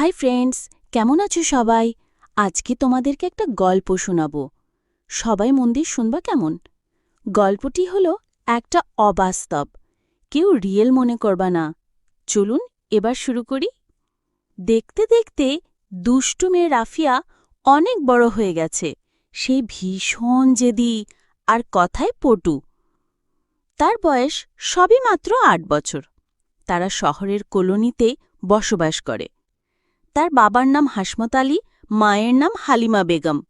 Hi friends, কেমন আছো সবাই? আজকে তোমাদেরকে একটা গল্প শোনাব। সবাই মন দিয়ে শুনবা কেমন? গল্পটি হল একটা অবাস্তব। কেউ রিয়েল মনে করবা না। চলুন এবার শুরু করি। দেখতে দেখতে দুষ্টু মেয়ে রাফিয়া অনেক বড় হয়ে গেছে। সে ভীষণ জেদি আর কথায় পটু। তার বয়স সবই মাত্র আট বছর। তারা শহরের কলোনিতে বসবাস করে। তার বাবার নাম হাসমত আলী, মায়ের নাম হালিমা বেগম।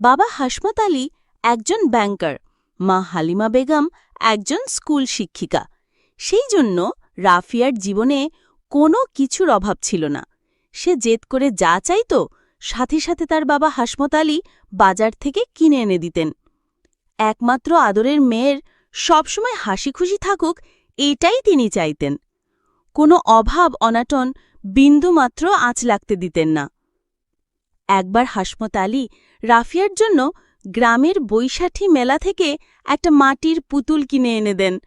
বাবা হাসমত আলী একজন ব্যাংকার মা হালিমা বেগম একজন স্কুল শিক্ষিকা। সেই জন্য রাফিয়ার জীবনে কোনো কিছুর অভাব ছিল না। সে জেদ করে যা চাইত, সাথে সাথে তার বাবা হাসমত আলী বাজার থেকে কিনে এনে দিতেন। একমাত্র আদরের মেয়ের সবসময় হাসি খুশি থাকুক, এটাই তিনি চাইতেন। কোনো অভাব, অনাটন বিন্দুমাত্র আঁচ লাগতে দিতেন না। একবার হাসমত আলী রাফিয়ার জন্য গ্রামের বৈশাঠী মেলা থেকে একটা মাটির পুতুল কিনে এনে দেন।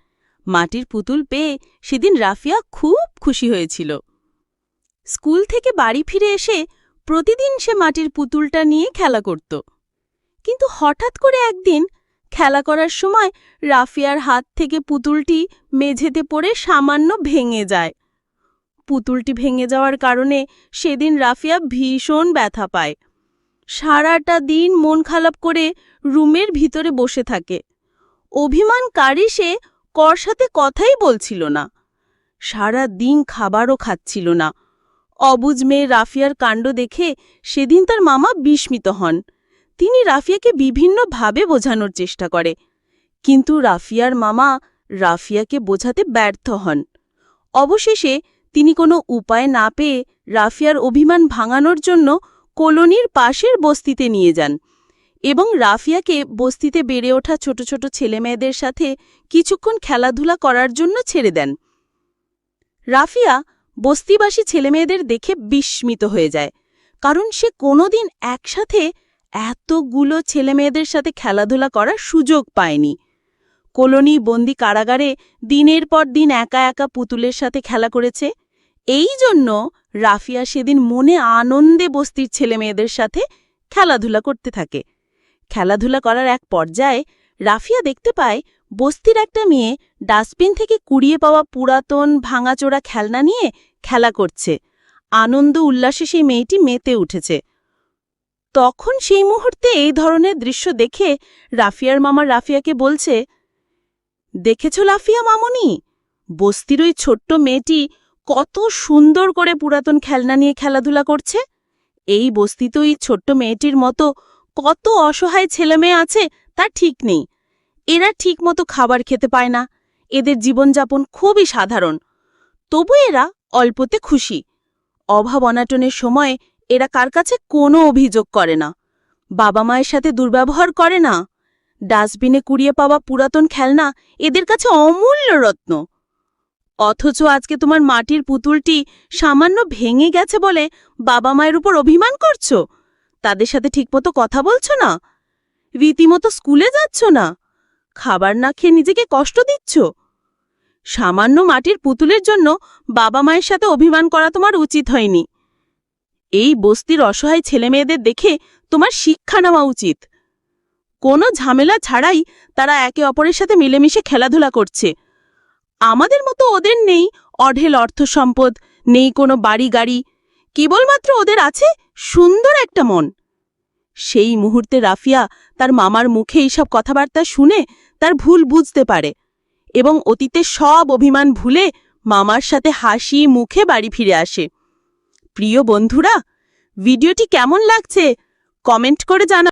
মাটির পুতুল পেয়ে সেদিন রাফিয়া খুব খুশি হয়েছিল। স্কুল থেকে বাড়ি ফিরে এসে প্রতিদিন সে মাটির পুতুলটা নিয়ে খেলা করত। কিন্তু হঠাৎ করে একদিন খেলা করার সময় রাফিয়ার হাত থেকে পুতুলটি মেঝেতে পড়ে সামান্য ভেঙে যায়। পুতুলটি ভেঙে যাওয়ার কারণে সেদিন রাফিয়া ভীষণ ব্যথা পায়। সারাটা দিন মন খারাপ করে রুমের ভিতরে বসে থাকে। অভিমানকারী সে কর সাথে কথাই বলছিল না। সারা দিন খাবারও খাচ্ছিল না। অবুজ মেয়ে রাফিয়ার কাণ্ড দেখে সেদিন তার মামা বিস্মিত হন। তিনি রাফিয়াকে বিভিন্নভাবে বোঝানোর চেষ্টা করে। কিন্তু রাফিয়ার মামা রাফিয়াকে বোঝাতে ব্যর্থ হন। অবশেষে তিনি কোনো উপায় না পেয়ে রাফিয়ার অভিমান ভাঙানোর জন্য কলোনির পাশের বস্তিতে নিয়ে যান এবং রাফিয়াকে বস্তিতে বেড়ে ওঠা ছোট ছোট ছেলেমেয়েদের সাথে কিছুক্ষণ খেলাধুলা করার জন্য ছেড়ে দেন। রাফিয়া বস্তিবাসী ছেলেমেয়েদের দেখে বিস্মিত হয়ে যায়, কারণ সে কোনোদিন একসাথে এতগুলো ছেলেমেয়েদের সাথে খেলাধুলা করার সুযোগ পায়নি। কলোনি বন্দি কারাগারে দিনের পর দিন একা একা পুতুলের সাথে খেলা করেছে এই জন্য রাফিয়া সেদিন মনে আনন্দে বস্তির ছেলেমেয়েদের সাথে খেলাধুলা করতে থাকে। খেলাধুলা করার এক পর্যায়ে রাফিয়া দেখতে পায় বস্তির একটা মেয়ে ডাস্টবিন থেকে কুড়িয়ে পাওয়া পুরাতন ভাঙাচোরা খেলনা নিয়ে খেলা করছে। আনন্দ উল্লাসে সেই মেয়েটি মেতে উঠেছে। তখন সেই মুহূর্তে এই ধরনের দৃশ্য দেখে রাফিয়ার মামা রাফিয়াকে বলছে, দেখেছ লাফিয়া মামনি? বস্তির ওই ছোট্ট মেয়েটি কত সুন্দর করে পুরাতন খেলনা নিয়ে খেলাধুলা করছে। এই বস্তিতে ওই ছোট্ট মেয়েটির মতো কত অসহায় ছেলেমেয়ে আছে, তা ঠিক নেই। এরা ঠিকমতো খাবার খেতে পায় না। এদের জীবনযাপন খুবই সাধারণ। তবু এরা অল্পতে খুশি। অভাব অনাটনের সময় এরা কার কাছে কোনো অভিযোগ করে না। বাবা মায়ের সাথে দুর্ব্যবহার করে না। ডাস্টবিনে কুড়িয়ে পাওয়া পুরাতন খেলনা এদের কাছে অমূল্য রত্ন। অথচ আজকে তোমার মাটির পুতুলটি সামান্য ভেঙে গেছে বলে বাবা মায়ের উপর অভিমান করছ? তাদের সাথে ঠিকমতো কথা বলছো না? রীতিমতো স্কুলে যাচ্ছ না? খাবার না খেয়ে নিজেকে কষ্ট দিচ্ছ? সামান্য মাটির পুতুলের জন্য বাবা মায়ের সাথে অভিমান করা তোমার উচিত হয়নি। এই বস্তির অসহায় ছেলেমেয়েদের দেখে তোমার শিক্ষা নেওয়া উচিত। কোনো ঝামেলা ছাড়াই তারা একে অপরের সাথে মিলেমিশে খেলাধুলা করছে। আমাদের মতো ওদের নেই। অঢেল অর্থ সম্পদ, নেই কোনো বাড়ি গাড়ি। কেবলমাত্র ওদের আছে সুন্দর একটা মন। সেই মুহূর্তে রাফিয়া তার মামার মুখে এইসব কথাবার্তা শুনে তার ভুল বুঝতে পারে এবং অতীতে সব অভিমান ভুলে মামার সাথে হাসি মুখে বাড়ি ফিরে আসে। প্রিয় বন্ধুরা, ভিডিওটি কেমন লাগছে? কমেন্ট করে জানা